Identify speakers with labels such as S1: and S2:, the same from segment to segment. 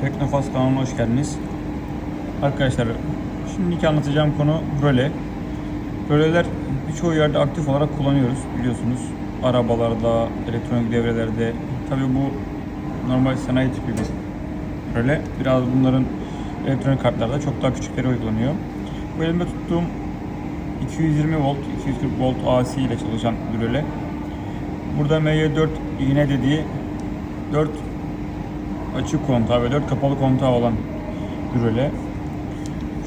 S1: Teknofast kanalına hoş geldiniz. Arkadaşlar şimdiki anlatacağım konu röle. Röleler birçoğu yerde aktif olarak kullanıyoruz biliyorsunuz. Arabalarda, elektronik devrelerde. Tabi bu normal sanayi tipi bir röle. Biraz bunların elektronik kartlarda çok daha küçükleri uygulanıyor. Bu elimde tuttuğum 220 volt, 240 volt AC ile çalışan bir röle. Burada MY4 iğne dediği 4 açık kontağı ve 4 kapalı kontağı olan röle.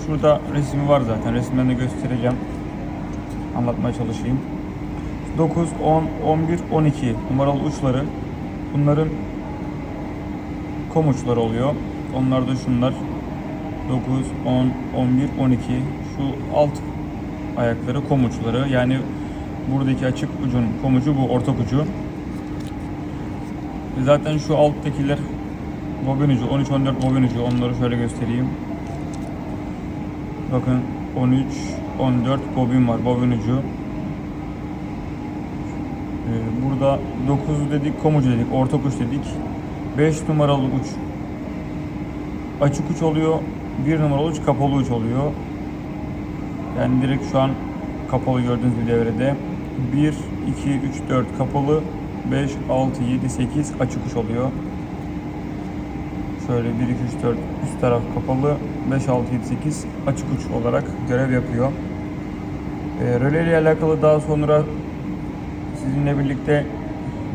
S1: Şurada resmi var zaten. Resimden de göstereceğim. Anlatmaya çalışayım. 9, 10, 11, 12 numaralı uçları. Bunların kom uçları oluyor. Onlar da şunlar. 9, 10, 11, 12. Şu alt ayakları kom uçları. Yani buradaki açık ucun kom ucu bu ortak ucu. Zaten şu alttakiler bobin ucu 13-14 bobin ucu onları şöyle göstereyim. Bakın 13 14 bobin var bobin ucu. Ee, burada 9 dedik kom ucu dedik ortak uç dedik. 5 numaralı uç açık uç oluyor. 1 numaralı uç kapalı uç oluyor. Yani direkt şu an kapalı gördüğünüz bir devrede. 1, 2, 3, 4 kapalı. 5, 6, 7, 8 açık uç oluyor. Şöyle 1, 2, 3, 4 üst taraf kapalı. 5, 6, 7, 8 açık uç olarak görev yapıyor. E, röle ile alakalı daha sonra sizinle birlikte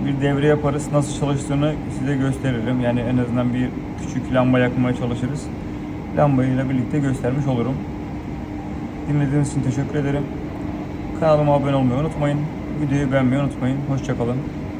S1: bir devre yaparız. Nasıl çalıştığını size gösteririm. Yani en azından bir küçük lamba yakmaya çalışırız. Lambayla birlikte göstermiş olurum. Dinlediğiniz için teşekkür ederim. Kanalıma abone olmayı unutmayın. Videoyu beğenmeyi unutmayın. Hoşçakalın.